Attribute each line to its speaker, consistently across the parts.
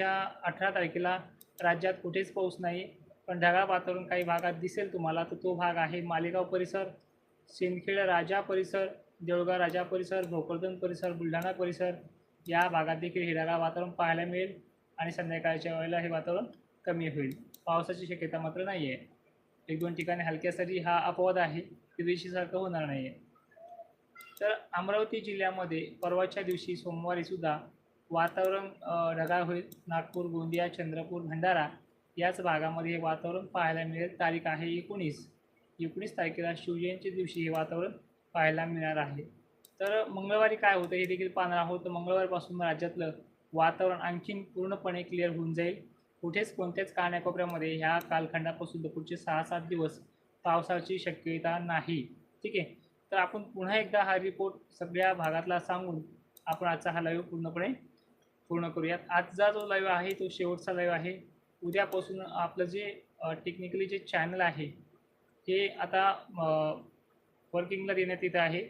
Speaker 1: त्या अठरा तारखेला राज्यात कुठेच पाऊस नाही पण ढगाळ वातावरण काही भागात दिसेल तुम्हाला तर तो भाग आहे मालेगाव परिसर सिंदखेड राजा परिसर देऊळगाव राजा परिसर भोकरदन परिसर बुलढाणा परिसर या भागात देखील हे ढगाळ वातावरण पाहायला मिळेल आणि संध्याकाळच्या वेळेला हे वातावरण कमी होईल. पावसाची शक्यता मात्र नाही आहे एक दोन ठिकाणी हलक्या सरी हा अपवाद आहे ते दिवशीसारखं होणार नाही आहे तर अमरावती जिल्ह्यामध्ये परवाच्या दिवशी सोमवारीसुद्धा वातावरण ढगाळ होईल. नागपूर गोंदिया चंद्रपूर भंडारा याच भागामध्ये हे वातावरण पाहायला मिळेल. तारीख आहे एकोणीस. एकोणीस तारखेला शिवजयंती दिवशी हे वातावरण पाहायला मिळणार आहे. तर मंगळवारी काय होतं हे देखील पाहणार आहोत. तर मंगळवारपासून राज्यातलं वातावरण आणखीन पूर्णपणे क्लिअर होऊन जाईल. कुठेच कोणत्याच कानाकोपऱ्यामध्ये ह्या कालखंडापासून तर पुढचे सहा सात दिवस पावसाची शक्यता नाही. ठीक आहे? तर आपण पुन्हा एकदा हा रिपोर्ट सगळ्या भागातला सांगून आपण आजचा हा लाईव्ह पूर्णपणे पूर्ण करूयात. आजचा जो लाईव्ह आहे तो शेवटचा लाईव्ह आहे. उद्यापासून आपलं जे टेक्निकली जे चॅनल आहे ते आता वर्किंगला देण्यात येत आहे.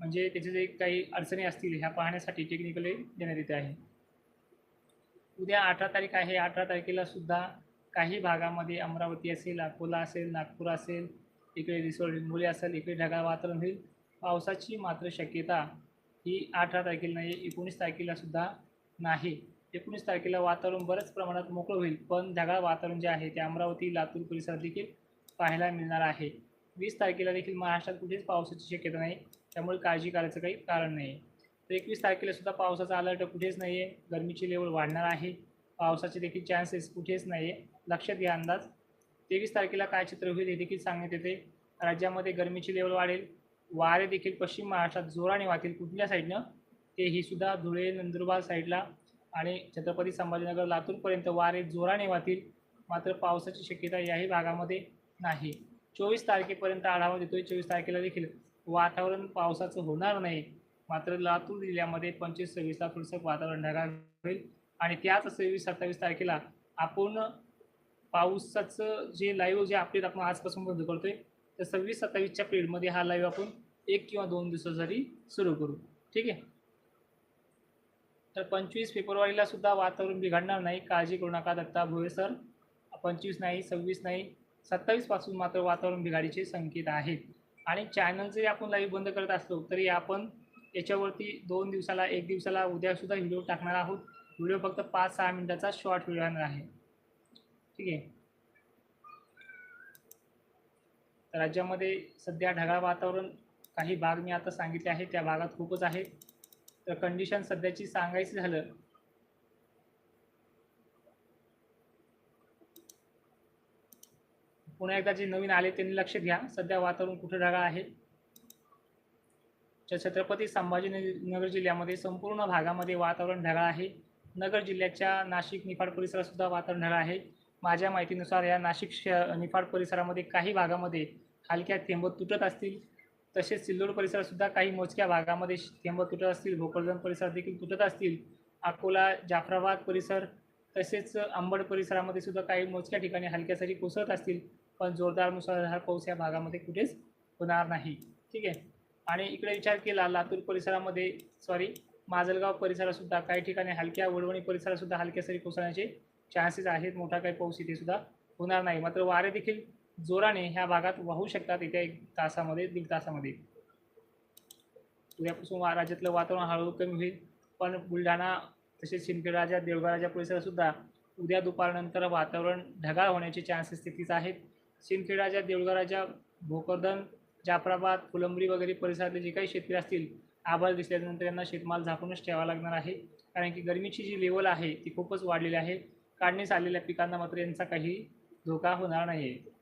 Speaker 1: म्हणजे त्याचे जे काही अडचणी असतील ह्या पाहण्यासाठी टेक्निकली देण्यात येते आहे. उद्या अठरा तारीख आहे. अठरा तारखेला सुद्धा काही भागामध्ये अमरावती असेल अकोला असेल नागपूर असेल इकडे रिसोड हिंगोली असेल इकडे ढगाळ वातावरण होईल. पावसाची मात्र शक्यता ही अठरा तारखेला नाही एकोणीस तारखेला सुद्धा नाही. एकोणीस तारखेला वातावरण बऱ्याच प्रमाणात मोकळं होईल पण ढगाळ वातावरण जे आहे ते अमरावती लातूर परिसरात देखील पाहायला मिळणार आहे. वीस तारखेला देखील महाराष्ट्रात कुठेच पावसाची शक्यता नाही त्यामुळे काळजी करायचं काही कारण नाही. तर एकवीस तारखेला सुद्धा पावसाचा अलर्ट कुठेच नाही आहे गरमीची लेवल वाढणार आहे पावसाचे देखील चान्सेस कुठेच नाही आहे लक्षात घ्या अंदाज. तेवीस तारखेला काय चित्र होईल हे देखील सांगण्यात येते. राज्यामध्ये गरमीची लेवल वाढेल. वारे देखील पश्चिम महाराष्ट्रात जोराने वाहतील कुठल्या साईडनं ते ही सुद्धा धुळे नंदुरबार साईडला आणि छत्रपती संभाजीनगर लातूरपर्यंत वारे जोराने वाहतील. मात्र पावसाची शक्यता याही भागामध्ये नाही. चोवीस तारखेपर्यंत आढावा देतोय. चोवीस तारखेला देखील वातावरण पावसाचं होणार नाही. मात्र लातूर जिल्ह्यामध्ये पंचवीस सव्वीसला थोडंसं वातावरण ढगाळ होईल. आणि त्याच सव्वीस सत्तावीस तारखेला आपण पावसाचं जे लाईव्ह जे अपडेट आपण आजपासून बंद करतोय तर सव्वीस सत्तावीसच्या पिरियडमध्ये हा लाईव्ह आपण एक किंवा दोन दिवसासाठी सुरू करू. ठीक आहे? तर पंचवीस फेब्रुवारीला सुद्धा वातावरण बिघडणार नाही. काळजी करू नका दत्ता भोये सर. पंचवीस नाही सव्वीस नाही सत्तावीसपासून मात्र वातावरण बिघाडीचे संकेत आहेत. आणि चॅनल जरी आपण लाईव्ह बंद करत असलो तरी आपण याच्यावरती दोन दिवसाला एक दिवसाला उद्यासुद्धा व्हिडिओ टाकणार आहोत. व्हिडिओ फक्त पाच सहा मिनिटाचा शॉर्ट व्हिडिओ राहणार आहे. ठीक आहे? राज्यामध्ये सध्या ढगाळ वातावरण काही भाग मी आता सांगितले आहे त्या भागात खूपच आहे. कंडिशन सध्याची सांगायचं झालं. पुन्हा एकदा जे नवीन आले त्यांनी लक्ष घ्या. सध्या वातावरण कुठं ढगाळ आहे? छत्रपती संभाजीनगर जिल्ह्यामध्ये संपूर्ण भागामध्ये वातावरण ढगाळ आहे. नगर जिल्ह्याच्या नाशिक निफाड परिसरात सुद्धा वातावरण ढगाळ आहे. माझ्या माहितीनुसार या नाशिक निफाड परिसरामध्ये काही भागामध्ये हलक्या थेंब तुटत असतील. तसेच सिल्लोड परिसरात सुद्धा काही मोजक्या भागामध्ये थेंब तुटत असतील भोकरदन परिसरात देखील तुटत असतील. अकोला जाफराबाद परिसर तसेच अंबड परिसरामध्ये सुद्धा काही मोजक्या ठिकाणी हलक्या सरी कोसळत असतील. पण जोरदार मुसळधार पाऊस या भागामध्ये कुठेच होणार नाही. ठीक आहे? आणि इकडे विचार केला लातूर परिसरामध्ये सॉरी माजलगाव परिसरातसुद्धा काही ठिकाणी हलक्या वडवणी परिसरातसुद्धा हलक्या सरी कोसळण्याचे चान्सेस आहेत. मोठा काही पाऊस इथे सुद्धा होणार नाही. मात्र वारे देखील जोराने ह्या भागात वाहू शकतात येत्या एक तासामध्ये दीड तासामध्ये. उद्यापासून वा राज्यातलं वातावरण हळूहळू कमी होईल पण बुलढाणा तसेच शिंदखेडराजा देवगडराजा परिसरात सुद्धा उद्या दुपारनंतर वातावरण ढगाळ होण्याचे चान्सेस तिथेच आहेत. शिंदखेडराजा देवगडराजा भोकरदन जाफराबाद फुलंबरी वगैरे परिसरातले जे काही शेतकरी असतील आभाळ दिसल्यानंतर यांना शेतमाल झाकूनच ठेवावा लागणार आहे. कारण की गरमीची जी लेवल आहे ती खूपच वाढलेली आहे. काढणीस आलेल्या पिकांना मात्र यांचा काही धोका होणार नाही आहे